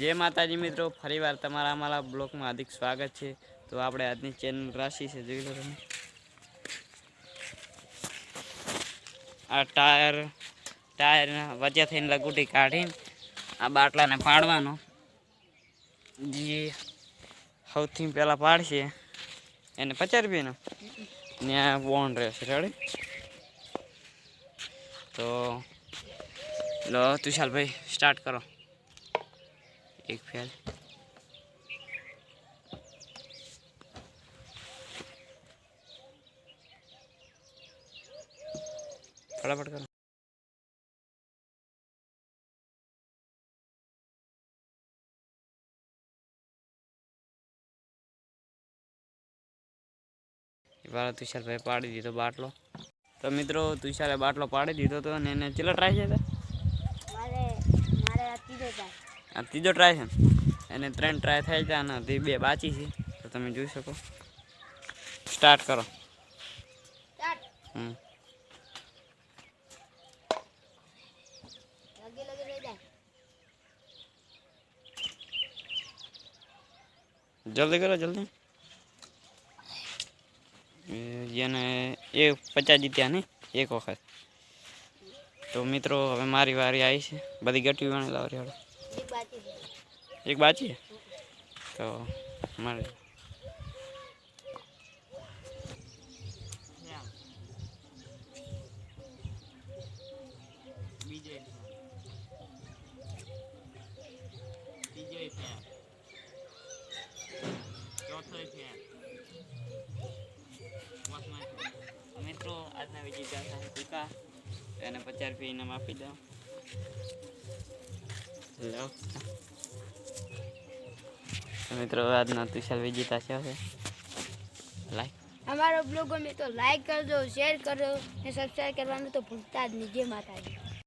જય માતાજી મિત્રો, ફરીવાર તમારા અમારા બ્લોકમાં હાર્દિક સ્વાગત છે. તો આપણે આજની ચેનલ રાશિ છે, જોઈ લો તમે. આ ટાયર, ટાયરના વચ્ચે થઈને લગુટી કાઢીને આ બાટલાને પાડવાનો જે સૌથી પહેલાં પાડશે એને પચાસ રૂપિયાનો. ને આ બોન્ડ રહેશે રેડી તો લો તુષાલભાઈ સ્ટાર્ટ કરો. એક ફેલ ફટાફટ કરો વાળા તુષારભાઈ પાડી દીધો બાટલો તો મિત્રો તુષારે બાટલો પાડી દીધો તો અને એને ચેલો ટ્રાય છે મારે મારે આ ત્રીજો થાય આ ત્રીજો ટ્રાય છે એને ત્રણ ટ્રાય થાય છે અને હજી બે બાકી છે તો તમે જોઈ શકો સ્ટાર્ટ કરો સ્ટાર્ટ હમ લગે લગે રહી જાય જલ્દી કરો જલ્દી એ જેને એ પચાસ જીત્યા નહીં એક વખત તો મિત્રો હવે મારી વારી આવી છે બધી ગટ્ટી વણે લાવ રહ્યો એક બાકી છે એક છે? તો મારે મિત્રો આજના વિજેતા છે ટીકા. એને પચાસ રૂપિયા ઇનામ આપી દો હેલો મિત્રો આજના તુષાર વિજેતા છે. હવે લાઈક અમારો બ્લોગ ગમે તો લાઈક કરજો શેર કરજો, ને સબસ્ક્રાઈબ કરવાનું તો ભૂલતા જ નહીં. જે માતાજી.